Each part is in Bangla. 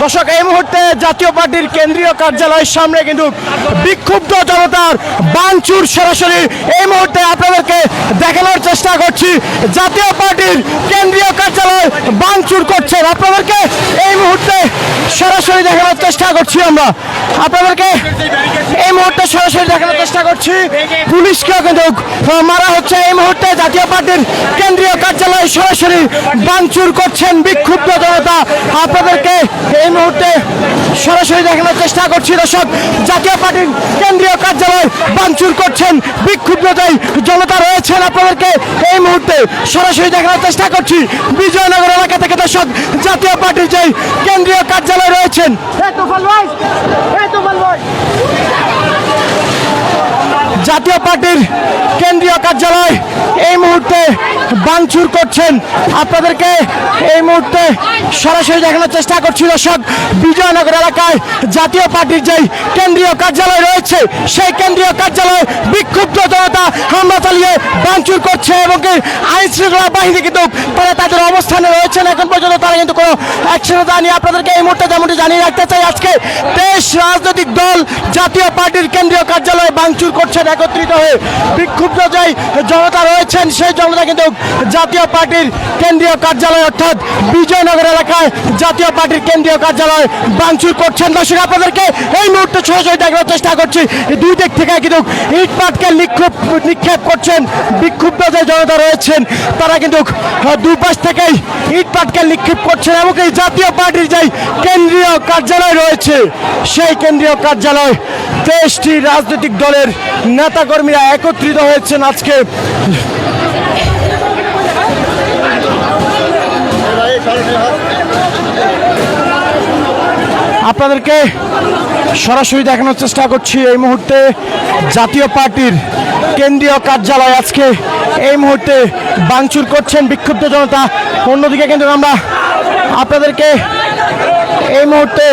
দর্শক, এই মুহূর্তে জাতীয় পার্টির কেন্দ্রীয় কার্যালয়ের সামনে কিন্তু বিক্ষুব্ধ জনতার বানচুর সরাসরি এই মুহূর্তে আপনাদেরকে দেখানোর চেষ্টা করছি। জাতীয় পার্টির কেন্দ্রীয় কার্যালয় বানচুর করছেন আপনাদেরকে এই মুহূর্তে সরাসরি দেখানোর চেষ্টা করছি আমরা। আপনাদেরকে এই মুহূর্তে সরাসরি দেখানোর চেষ্টা করছি। পুলিশকেও কিন্তু মারা হচ্ছে। এই মুহূর্তে জাতীয় পার্টির কেন্দ্রীয় কার্যালয় সরাসরি বানচুর করছেন বিক্ষুব্ধ জনতা। আপনাদেরকে এই মুহূর্তে সরাসরি দেখানোর চেষ্টা করছি দর্শক, জাতীয় পার্টির কেন্দ্রীয় কার্যালয় বাঞ্চুর করছেন বিক্ষুব্ধতাই জনতা রয়েছেন আপনাদেরকে। এই মুহূর্তে সরাসরি দেখানোর চেষ্টা করছি বিজয়নগর এলাকা থেকে দর্শক, জাতীয় পার্টির যে কেন্দ্রীয় কার্যালয় রয়েছেন। জাতীয় পার্টির কেন্দ্রীয় কার্যালয় এই মুহূর্তে বাংচুর করছেন। আপনাদেরকে এই মুহূর্তে সরাসরি দেখানোর চেষ্টা করছি দর্শক, বিজয়নগর এলাকায় জাতীয় পার্টির যেই কেন্দ্রীয় কার্যালয় রয়েছে, সেই কেন্দ্রীয় কার্যালয়ে বিক্ষুব্ধ জনতা হামলা চালিয়ে বাংচুর করছে এবং আইন শৃঙ্খলা বাহিনী কিন্তু তারা তাদের অবস্থানে রয়েছেন। এখন পর্যন্ত তারা কিন্তু কোনো অ্যাকশনে জানি আপনাদেরকে এই মুহূর্তে যেমনটি জানিয়ে রাখতে চাই, আজকে দেশ রাজনৈতিক দল জাতীয় পার্টির কেন্দ্রীয় কার্যালয়ে বাংচুর করছেন একত্রিত হয়ে বিক্ষুব্ধ যেই জনতা রয়েছেন, সেই জনতা কিন্তু জাতীয় পার্টির কেন্দ্রীয় কার্যালয় অর্থাৎ বিজয়নগর এলাকায় জাতীয় পার্টির কেন্দ্রীয় কার্যালয় বাংচুর করছেন। দর্শক, আপনাদেরকে এই মুহূর্তে সরাসরি দেখানোর চেষ্টা করছি। দুই দিক থেকে কিন্তু ইট পাটকে নিক্ষেপ করছেন বিক্ষুব্ধ যে জনতা রয়েছেন, তারা কিন্তু দুপাশ থেকেই ইট পাটকে নিক্ষেপ করছেন এবং এই জাতীয় পার্টির যেই কেন্দ্রীয় কার্যালয় রয়েছে, সেই কেন্দ্রীয় কার্যালয় দেশটি রাজনৈতিক দলের নেতাকর্মীরা একত্রিত হয়েছেন আজকে। আপনাদেরকে সরাসরি দেখানোর চেষ্টা করছি এই মুহূর্তে জাতীয় পার্টির কেন্দ্রীয় কার্যালয় আজকে। এই মুহূর্তে বাংচুর করছেন বিক্ষুব্ধ জনতা। অন্যদিকে কিন্তু আমরা আপনাদেরকে এই মুহূর্তে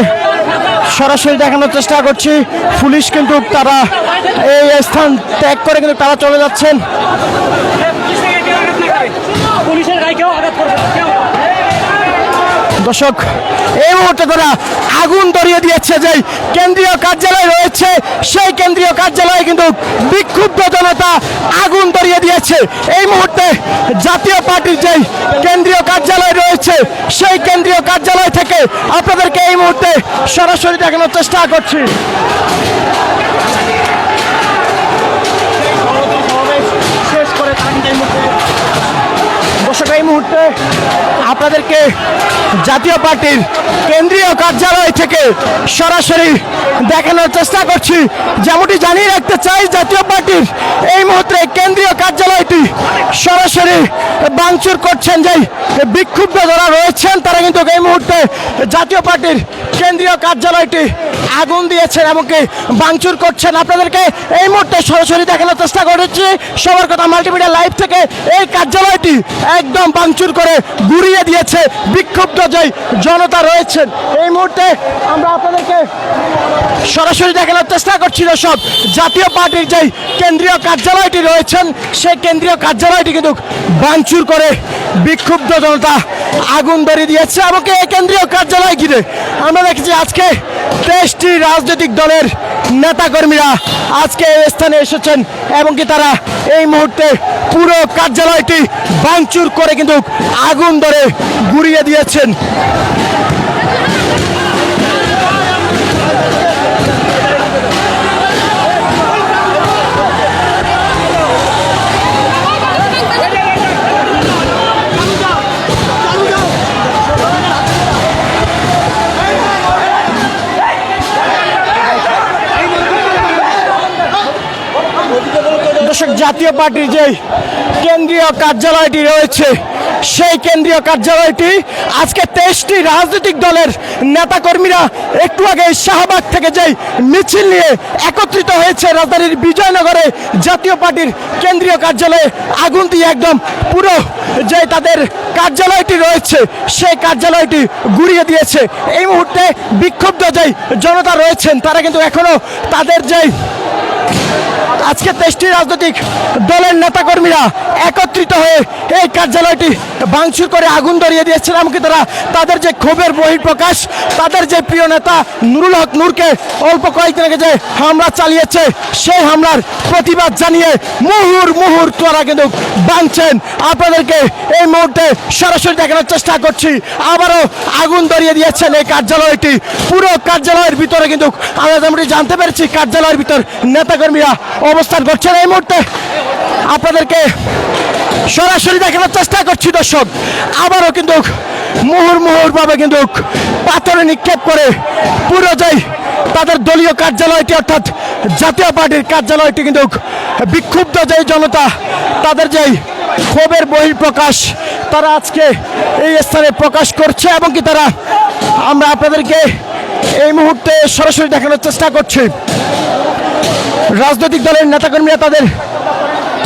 সরাসরি দেখানোর চেষ্টা করছি। পুলিশ কিন্তু তারা এই স্থান ত্যাগ করে কিন্তু তারা চলে যাচ্ছেন। পুলিশের দর্শক, এই মুহূর্তে তারা আগুন ধরিয়ে দিয়েছে যে কেন্দ্রীয় কার্যালয় রয়েছে। সেই কেন্দ্রীয় কার্যালয়ে কিন্তু বিক্ষুব্ধ জনতা আগুন ধরিয়ে দিয়েছে। এই মুহূর্তে জাতীয় পার্টির যে কেন্দ্রীয় কার্যালয় রয়েছে, সেই কেন্দ্রীয় কার্যালয় থেকে আপনাদেরকে এই মুহূর্তে সরাসরি দেখানোর চেষ্টা করছি। মুহূর্তে আপনাদেরকে জাতীয় পার্টির কেন্দ্রীয় কার্যালয় থেকে সরাসরি দেখানোর চেষ্টা করছি। যেমনটি জানিয়ে রাখতে চাই, জাতীয় পার্টির এই মুহূর্তে কেন্দ্রীয় কার্যালয়টি সরাসরি বাংচুর করছেন যে বিক্ষুব্ধ যারা রয়েছেন, তারা কিন্তু এই মুহূর্তে জাতীয় পার্টির কেন্দ্রীয় কার্যালয়টি আগুন দিয়েছেন এমনকি বাংচুর করছেন। আপনাদেরকে এই মুহূর্তে সরাসরি দেখানোর চেষ্টা করেছি। সবার কথা মাল্টিমিডিয়া লাইভ থেকে এই কার্যালয়টি একদম বাংচুর করে গুড়িয়ে দিয়েছে। বিক্ষুব্ধ যে জনতা রয়েছেন, এই মুহূর্তে আমরা আপনাদেরকে সরাসরি দেখানোর চেষ্টা করছি সব। জাতীয় পার্টির যেই কেন্দ্রীয় কার্যালয়টি রয়েছেন, সেই কেন্দ্রীয় কার্যালয়টি কিন্তু বাংচুর করে বিক্ষুব্ধ জনতা আগুন বাড়িয়ে দিয়েছে আমাকে কেন্দ্রীয় কার্যালয় ঘিরে। আমরা দেখেছি আজকে তেইশটি রাজনৈতিক দলের নেতাকর্মীরা আজকে এই স্থানে এসেছেন এবং কি তারা এই মুহূর্তে পুরো কার্যালয়টি ভাঙচুর করে কিন্তু আগুন ধরে গুড়িয়ে দিয়েছেন। পার্টির যে কেন্দ্রীয় কার্যালয়টি রয়েছে, সেই কেন্দ্রীয় কার্যালয়টি আজকে তেইশটি রাজনৈতিক দলের নেতাকর্মীরা একটু আগে শাহবাগ থেকে যেই মিছিল নিয়ে একত্রিত হয়েছে রাজধানীর বিজয়নগরে, জাতীয় পার্টির কেন্দ্রীয় কার্যালয়ে আগুন দিয়ে একদম পুরো যে তাদের কার্যালয়টি রয়েছে, সেই কার্যালয়টি গুড়িয়ে দিয়েছে। এই মুহূর্তে বিক্ষুব্ধ যেই জনতা রয়েছেন, তারা কিন্তু এখনও তাদের যেই আজকে তেইশটি রাজনৈতিক দলের নেতাকর্মীরা একত্রিত হয়ে এই কার্যালয়টি ভাঙচুর করে আগুন ধরিয়ে দিয়েছেন, এমনকি তারা তাদের যে ক্ষোভের বহিঃপ্রকাশ, তাদের যে প্রিয় নেতা নুরুল হক নূরকে অল্প কয়েকদিন আগে যে হামলা চালিয়েছে, সেই হামলার প্রতিবাদ জানিয়ে মুহুর মুহুর তোরা কিন্তু ভাঙছেন। আপনাদেরকে এই মুহূর্তে সরাসরি দেখানোর চেষ্টা করছি, আবারও আগুন ধরিয়ে দিয়েছেন এই কার্যালয়টি। পুরো কার্যালয়ের ভিতরে কিন্তু আমরা জানতে পেরেছি, কার্যালয়ের ভিতর নেতাকর্মীরা অবস্থান করছেন এই মুহূর্তে। আপনাদেরকে সরাসরি দেখানোর চেষ্টা করছি দর্শক। আবারও কিন্তু মুহুর মুহুর ভাবে কিন্তু পাথরে নিক্ষেপ করে পুরো যেই তাদের দলীয় কার্যালয়টি, অর্থাৎ জাতীয় পার্টির কার্যালয়টি কিন্তু বিক্ষুব্ধ যেই জনতা, তাদের যেই ক্ষোভের বহিঃপ্রকাশ, তারা আজকে এই স্থানে প্রকাশ করছে এবং কি তারা, আমরা আপনাদেরকে এই মুহূর্তে সরাসরি দেখানোর চেষ্টা করছি। রাজনৈতিক দলের নেতাকর্মীরা তাদের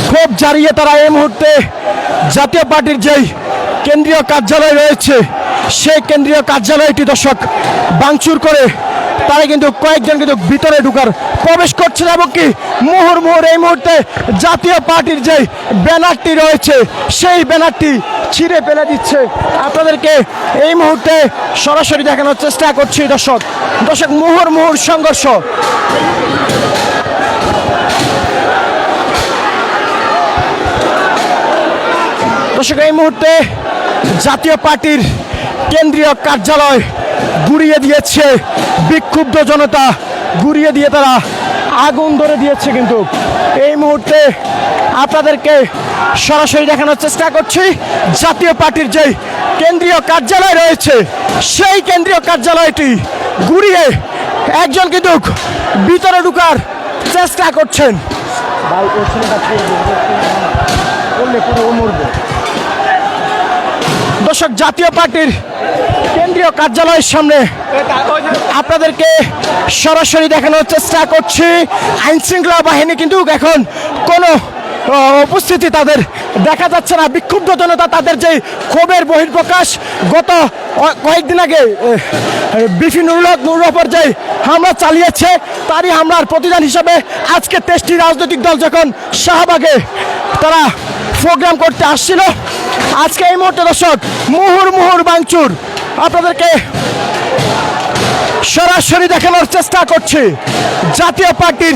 ক্ষোভ জারিয়ে তারা এই মুহূর্তে জাতীয় পার্টির যেই কেন্দ্রীয় কার্যালয় রয়েছে, সেই কেন্দ্রীয় কার্যালয়টি দর্শক ভাঙচুর করে তারা কিন্তু কয়েকজন কিন্তু ভিতরে ঢুকার প্রবেশ করছে এবং কি মুহুর মুহুর এই মুহূর্তে জাতীয় পার্টির যে ব্যানারটি রয়েছে, সেই ব্যানারটি ছিঁড়ে ফেলে দিচ্ছে। আপনাদেরকে এই মুহূর্তে সরাসরি দেখানোর চেষ্টা করছি দর্শক। দর্শক, মুহুর মুহুর সংঘর্ষ। দর্শক, এই মুহূর্তে জাতীয় পার্টির কেন্দ্রীয় কার্যালয় গুড়িয়ে দিয়েছে। বিক্ষুব্ধ জনতা গুড়িয়ে দিয়ে তারা আগুন ধরে দিয়েছে কিন্তু। এই মুহূর্তে আপনাদেরকে সরাসরি দেখানোর চেষ্টা করছি। জাতীয় পার্টির যে কেন্দ্রীয় কার্যালয় রয়েছে, সেই কেন্দ্রীয় কার্যালয়টি গুড়িয়ে একজন কিন্তু ভিতরে ঢুকার চেষ্টা করছেন। দর্শক, জাতীয় পার্টির কেন্দ্রীয় কার্যালয়ের সামনে আপনাদেরকে সরাসরি দেখানোর চেষ্টা করছি। আইন শৃঙ্খলা বাহিনী কিন্তু এখন কোনো উপস্থিতি তাদের দেখা যাচ্ছে না। বিক্ষুব্ধ জনতা তাদের যে ক্ষোভের বহির্প্রকাশ গত কয়েকদিন আগে ওপর যে হামলা চালিয়েছে, তারই হামলার প্রতিদান হিসাবে আজকে তেষ্টি রাজনৈতিক দল যখন শাহবাগে তারা প্রোগ্রাম করতে আসছিল আজকে এই মুহূর্তে দর্শক, মুহুর মুহুর বাংচুর। আপনাদেরকে সরাসরি দেখানোর চেষ্টা করছি। জাতীয় পার্টির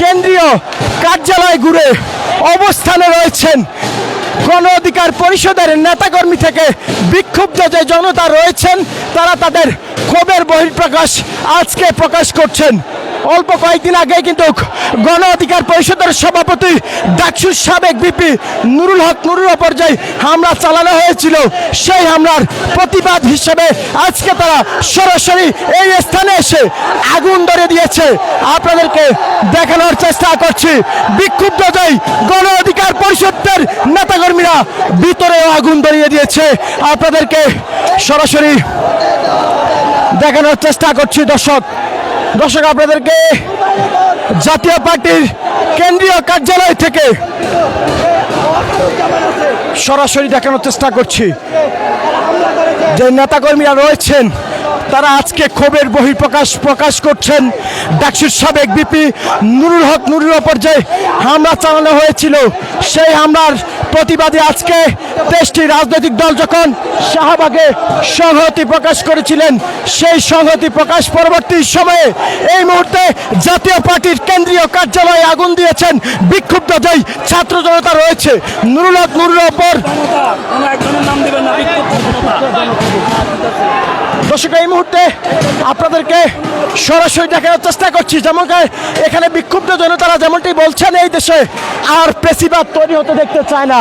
কেন্দ্রীয় কার্যালয় ঘুরে অবস্থানে রয়েছেন গণ অধিকার পরিষদের নেতাকর্মী থেকে বিক্ষুব্ধ যে জনতা রয়েছেন, তারা তাদের ক্ষোভের বহিঃপ্রকাশ আজকে প্রকাশ করছেন। অল্প কয়েকদিন আগে কিন্তু গণ অধিকার পরিষদের সভাপতি ডাকসুর সাবেক বিপি নুরুল হক নুরুল ওপর যে হামলা চালানো হয়েছিল। সেই হামলার প্রতিবাদ হিসেবে আজকে তারা সরাসরি এই স্থানে এসে আগুন ধরে দিয়েছে। আপনাদেরকে দেখানোর চেষ্টা করছি। বিক্ষুব্ধ যেই গণ অধিকার পরিষদের নেতাকর্মীরা ভিতরেও আগুন ধরিয়ে দিয়েছে। আপনাদেরকে সরাসরি দেখানোর চেষ্টা করছি দর্শক। দর্শক, আপনাদেরকে জাতীয় পার্টির কেন্দ্রীয় কার্যালয় থেকে সরাসরি দেখানোর চেষ্টা করছি। যে নেতাকর্মীরা রয়েছেন, তারা আজকে ক্ষোভের বহিঃপ্রকাশ প্রকাশ করছেন। ডাকসুর সাবেক বিপি নুরুল হক নুরুল যে হামলা চালানো হয়েছিল, সেই হামলার প্রতিবাদে আজকে দেশটির রাজনৈতিক দল যখন শাহবাগে সংহতি প্রকাশ করেছিলেন, সেই সংহতি প্রকাশ পরবর্তী সময়ে এই মুহূর্তে জাতীয় পার্টির কেন্দ্রীয় কার্যালয়ে আগুন দিয়েছেন বিক্ষুব্ধ যেই ছাত্র জনতা রয়েছে। নুরুল নুরুল ওপর নাম দর্শক, এই মুহূর্তে আপনাদেরকে সরাসরি দেখানোর চেষ্টা করছি। যেমন এখানে বিক্ষুব্ধ জনতারা যেমনটি বলছেন, এই দেশে আর পেশিবাদ তৈরি হতে দেখতে চায় না।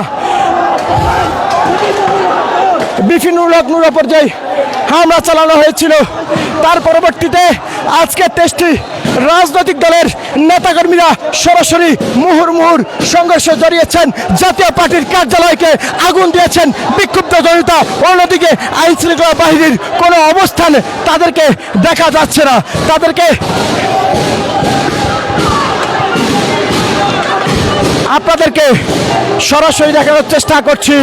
বিভিন্ন লগ্ন ওপর যে হামলা চালানো হয়েছিল। তার পরবর্তীতে আজকে টেস্টি রাজনৈতিক দলের নেতাকর্মীরা সরাসরি মুহুর মুহুর সংঘর্ষে জড়িয়েছেন। জাতীয় পার্টির কার্যালয়কে আগুন দিয়েছেন বিক্ষুব্ধ জনতা। অন্যদিকে আইন শৃঙ্খলা বাহিনীর কোনো অবস্থান তাদেরকে দেখা যাচ্ছে না। তাদেরকে আপনাদেরকে সরাসরি দেখানোর চেষ্টা করছি।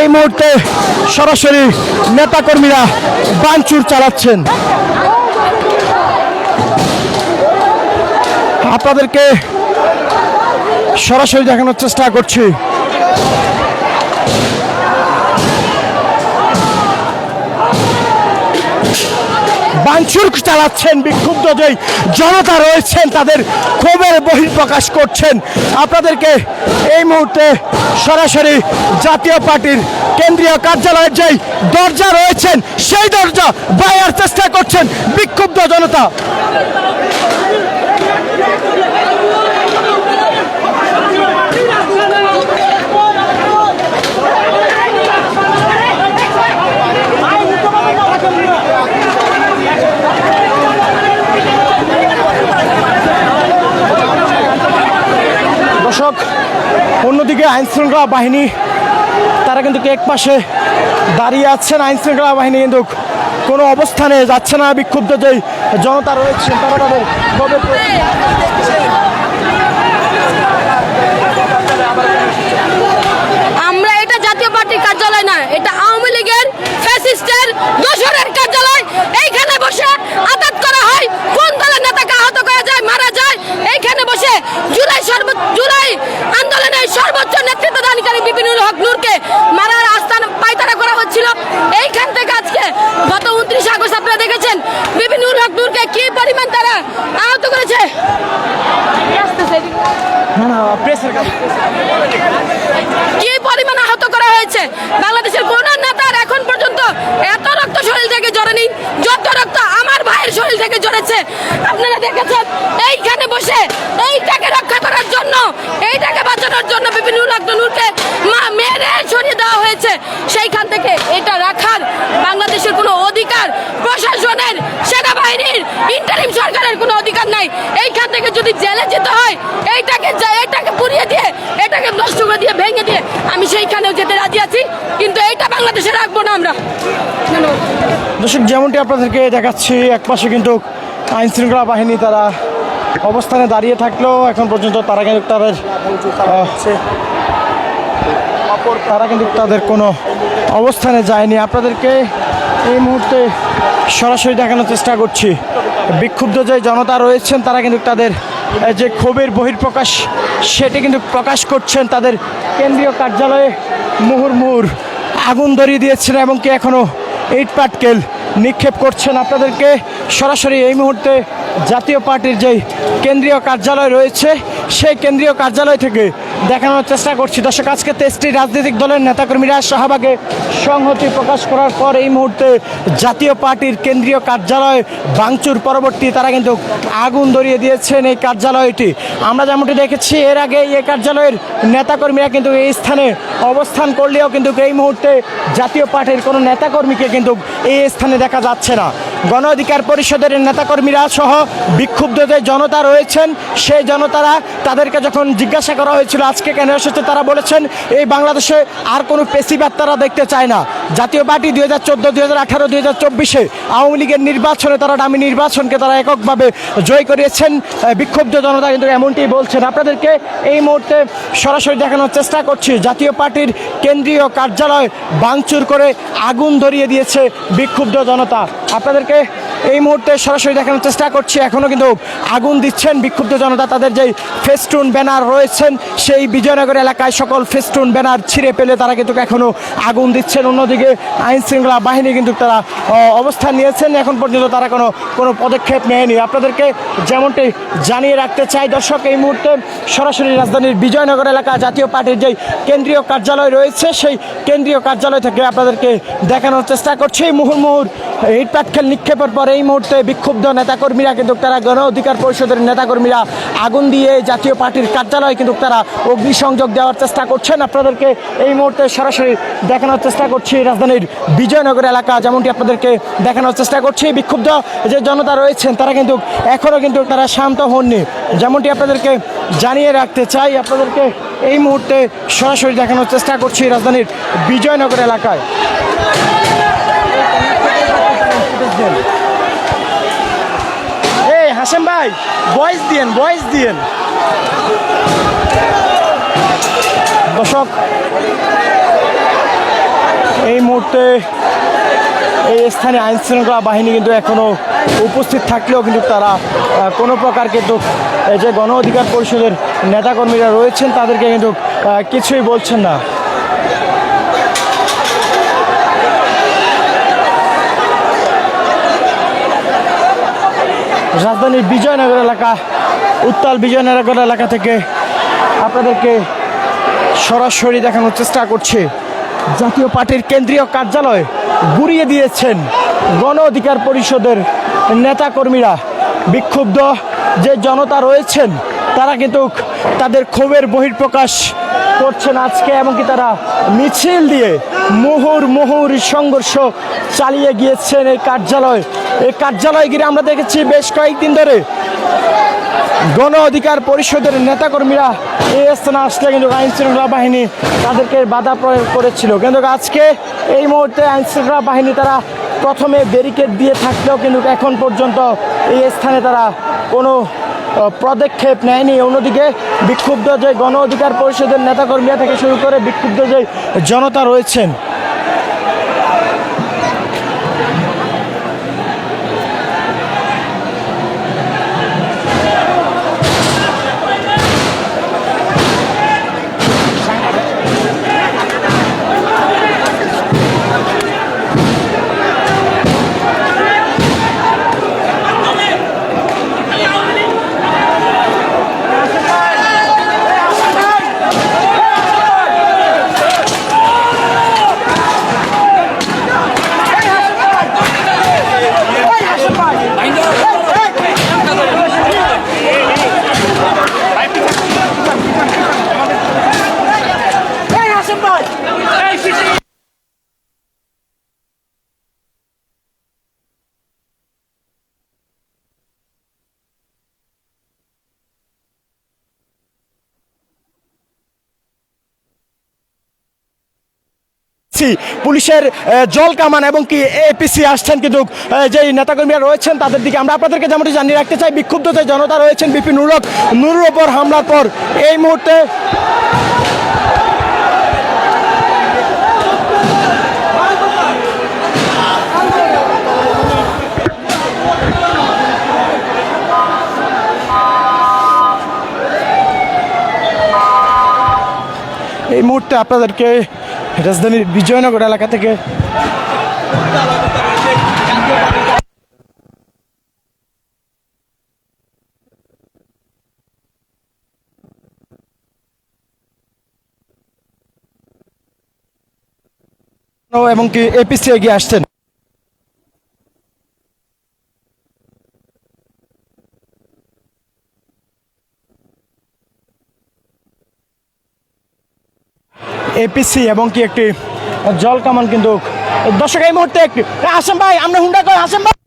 এই মুহূর্তে সরাসরি নেতাকর্মীরা বানচুর চালাচ্ছেন। আপনাদেরকে সরাসরি দেখানোর চেষ্টা করছি। বাঞ্ছুর চালাচ্ছেন, বিক্ষুব্ধ যে জনতা রয়েছেন, তাদের ক্ষোভের বহিঃপ্রকাশ করছেন। আপনাদেরকে এই মুহূর্তে সরাসরি জাতীয় পার্টির কেন্দ্রীয় কার্যালয়ের যেই দরজা রয়েছেন, সেই দরজা বাইয়ার চেষ্টা করছেন বিক্ষুব্ধ জনতা। দর্শক, অন্যদিকে আইনশৃঙ্খলা বাহিনী, তারা কিন্তু এক পাশে দাঁড়িয়ে আছেন। আইনশৃঙ্খলা বাহিনী কিন্তু কোনো অবস্থানে যাচ্ছে না। বিক্ষুব্ধ যেই জনতা রয়েছে, তারা আমরা এটা জাতীয় পার্টির কার্যালয় না, এটা আওয়ামী লীগের ফ্যাসিস্টের দোসরের কার্যালয়। এইখানে বসে আঘাত করা হয়। কোন দলের নেতাকে আহত করা যায় মারা যায় এইখানে বসে জুলাই সর্বোচ্চ জুলাই আন্দোলনের সর্বোচ্চ নেতৃত্ব দানকারী বিপিনুল হক নূরকে মারার আস্থান পায়তারা করা হচ্ছিল। এইখান থেকে আজকে গত উনত্রিশ আগস্ট আপনারা দেখেছেন বিপিনুল হক নূরকে কি পরিমাণ তারা আহত করেছে? কি পরিমাণ আহত করা হয়েছে বাংলাদেশের কোন নেতার এখন পর্যন্ত এত রক্ত শরীর থেকে জড়েনি যত রক্ত আমার ভাইয়ের শরীর থেকে জড়েছে। আপনারা দেখেছেন, এইখানে বসে এইটাকে রক্ষা করার জন্য, এইটাকে বাঁচানোর জন্য বিভিন্ন নূরকে মা মেরে সরিয়ে দেওয়া হয়েছে। সেইখান থেকে এটা রাখার বাংলাদেশের কোনো অধিকার প্রশাসনের, সেনাবাহিনীর ইন্টারিম সরকারের কোনো অধিকার নাই। এইখান থেকে যদি জেলে যেতে হয়, এইটাকে এটাকে পুড়িয়ে দিয়ে, এটাকে নষ্ট করে দিয়ে, ভেঙে দিয়ে, আমি সেইখানেও যেতে রাজি আছি। কিন্তু বাংলাদেশে রাখব না আমরা। দর্শক, যেমনটি আপনাদেরকে দেখাচ্ছি, এক পাশে কিন্তু আইন শৃঙ্খলা বাহিনী তারা অবস্থানে দাঁড়িয়ে থাকলেও এখন পর্যন্ত তারা কিন্তু তাদের তারা কিন্তু তাদের কোনো অবস্থানে যায়নি। আপনাদেরকে এই মুহূর্তে সরাসরি দেখানোর চেষ্টা করছি। বিক্ষুব্ধ যে জনতা রয়েছেন, তারা কিন্তু তাদের যে ক্ষোভের বহির্প্রকাশ সেটি কিন্তু প্রকাশ করছেন তাদের কেন্দ্রীয় কার্যালয়ে মুহুর্মুহুর। আগুন ধরিয়ে দিয়েছেন এবং কি এখনও ইট পাটকেল নিক্ষেপ করছেন আপনাদেরকে সরাসরি এই মুহূর্তে জাতীয় পার্টির যেই কেন্দ্রীয় কার্যালয় রয়েছে, সেই কেন্দ্রীয় কার্যালয় থেকে দেখানোর চেষ্টা করছি। দর্শক, আজকে তেইশটি রাজনৈতিক দলের নেতাকর্মীরা শাহবাগে সংহতি প্রকাশ করার পর এই মুহূর্তে জাতীয় পার্টির কেন্দ্রীয় কার্যালয় ভাঙচুর পরবর্তী তারা কিন্তু আগুন ধরিয়ে দিয়েছেন এই কার্যালয়টি। আমরা যেমনটি দেখেছি, এর আগে এই কার্যালয়ের নেতাকর্মীরা কিন্তু এই স্থানে অবস্থান করলেও কিন্তু এই মুহূর্তে জাতীয় পার্টির কোনো নেতাকর্মীকে কিন্তু এই স্থানে দেখা যাচ্ছে না। গণ অধিকার পরিষদের নেতাকর্মীরা সহ বিক্ষুব্ধ যে জনতা রয়েছেন, সেই জনতারা তাদেরকে যখন জিজ্ঞাসা করা হয়েছিল, আজকে কেন এসেছে, তারা বলেছেন, এই বাংলাদেশে আর কোনো পেশিবাদ তারা দেখতে চায় না। জাতীয় পার্টি দুই হাজার চোদ্দ, দুই হাজার আঠারো, দুই হাজার চব্বিশে আওয়ামী লীগের নির্বাচনে তারা দামি নির্বাচনকে তারা এককভাবে জয় করিয়েছেন বিক্ষুব্ধ জনতা কিন্তু এমনটি বলছেন। আপনাদেরকে এই মুহূর্তে সরাসরি দেখানোর চেষ্টা করছি। জাতীয় পার্টির কেন্দ্রীয় কার্যালয় ভাঙচুর করে আগুন ধরিয়ে দিয়েছে বিক্ষুব্ধ জনতা। আপনাদেরকে এই মুহূর্তে সরাসরি দেখানোর চেষ্টা করছি। এখনও কিন্তু আগুন দিচ্ছেন বিক্ষুব্ধ জনতা, তাদের যেই ফেস্টুন ব্যানার রয়েছেন, সেই বিজয়নগর এলাকায় সকল ফেস্টুন ব্যানার ছিঁড়ে পেলে তারা কিন্তু এখনও আগুন দিচ্ছেন। অন্যদিকে আইন শৃঙ্খলা বাহিনী কিন্তু তারা অবস্থান নিয়েছেন। এখন পর্যন্ত তারা কোনো কোনো পদক্ষেপ নেয়নি। আপনাদেরকে যেমনটি জানিয়ে রাখতে চাই, দর্শক, এই মুহূর্তে সরাসরি রাজধানীর বিজয়নগর এলাকা জাতীয় পার্টির যেই কেন্দ্রীয় কার্যালয় রয়েছে, সেই কেন্দ্রীয় কার্যালয় থেকে আপনাদেরকে দেখানোর চেষ্টা করছি। মুহুর্মুহুর ইট নিক্ষেপের পর এই মুহূর্তে বিক্ষুব্ধ নেতাকর্মীরা, কিন্তু তারা গণ অধিকার পরিষদের নেতাকর্মীরা আগুন দিয়ে জাতীয় পার্টির কার্যালয়ে, কিন্তু তারা অগ্নিসংযোগ দেওয়ার চেষ্টা করছেন। আপনাদেরকে এই মুহূর্তে সরাসরি দেখানোর চেষ্টা করছি রাজধানীর বিজয়নগর এলাকা, যেমনটি আপনাদেরকে দেখানোর চেষ্টা করছি। বিক্ষুব্ধ যে জনতা রয়েছেন, তারা কিন্তু এখনও কিন্তু তারা শান্ত হননি। যেমনটি আপনাদেরকে জানিয়ে রাখতে চাই, আপনাদেরকে এই মুহূর্তে সরাসরি দেখানোর চেষ্টা করছি রাজধানীর বিজয়নগর এলাকায়। এই হাসেম ভাই ভয়েস দিয়েন ভয়েস দিয়েন। দর্শক, এই মুহূর্তে এই স্থানে আইন শৃঙ্খলা বাহিনী কিন্তু এখনও উপস্থিত থাকলেও কিন্তু তারা কোনো প্রকার কিন্তু যে গণ অধিকার পরিষদের নেতাকর্মীরা রয়েছেন, তাদেরকে কিন্তু কিছুই বলছেন না। রাজধানীর বিজয়নগর এলাকা, উত্তাল বিজয়নগর এলাকা থেকে আপনাদেরকে সরাসরি দেখানোর চেষ্টা করছে। জাতীয় পার্টির কেন্দ্রীয় কার্যালয় গুড়িয়ে দিয়েছেন গণ অধিকার পরিষদের নেতাকর্মীরা। বিক্ষুব্ধ যে জনতা রয়েছেন তারা কিন্তু তাদের ক্ষোভের বহির্প্রকাশ করছেন আজকে, এমনকি তারা মিছিল দিয়ে মুহুর মুহুর সংঘর্ষ চালিয়ে গিয়েছেন এই কার্যালয়। এই কার্যালয় ঘিরে আমরা দেখেছি বেশ কয়েকদিন ধরে গণ অধিকার পরিষদের নেতাকর্মীরা এই স্থানে আসলে কিন্তু আইন শৃঙ্খলা বাহিনী তাদেরকে বাধা প্রয়োগ করেছিল। কিন্তু আজকে এই মুহূর্তে আইন শৃঙ্খলা বাহিনী তারা প্রথমে ব্যারিকেড দিয়ে থাকলেও কিন্তু এখন পর্যন্ত এই স্থানে তারা কোনো পদক্ষেপ নেয়নি। অন্যদিকে বিক্ষুব্ধ যে গণ অধিকার পরিষদের নেতাকর্মীরা থেকে শুরু করে বিক্ষুব্ধ যে জনতা রয়েছেন দেখছি পুলিশের জল কামান এবং কি এপিসি আসছেন কিন্তু আহ, যে নেতাকর্মীরা রয়েছেন তাদের দিকে আমরা আপনাদেরকে যেমনটি জানিয়ে রাখতে চাই বিক্ষুব্ধ যে জনতা রয়েছেন বিপি নুরক নুরুর ওপর হামলার পর এই মুহূর্তে এই মুহূর্তে আপনাদেরকে রাজধানীর বিজয়নগর এলাকা থেকে। এবং কি এপিসি এগিয়ে আসছেন। এপিসি এবং কি একটি জল কামান কিন্তু দর্শক, এই মুহূর্তে একটি আসেন ভাই, আমরা হুন্ডা করে আসেন ভাই।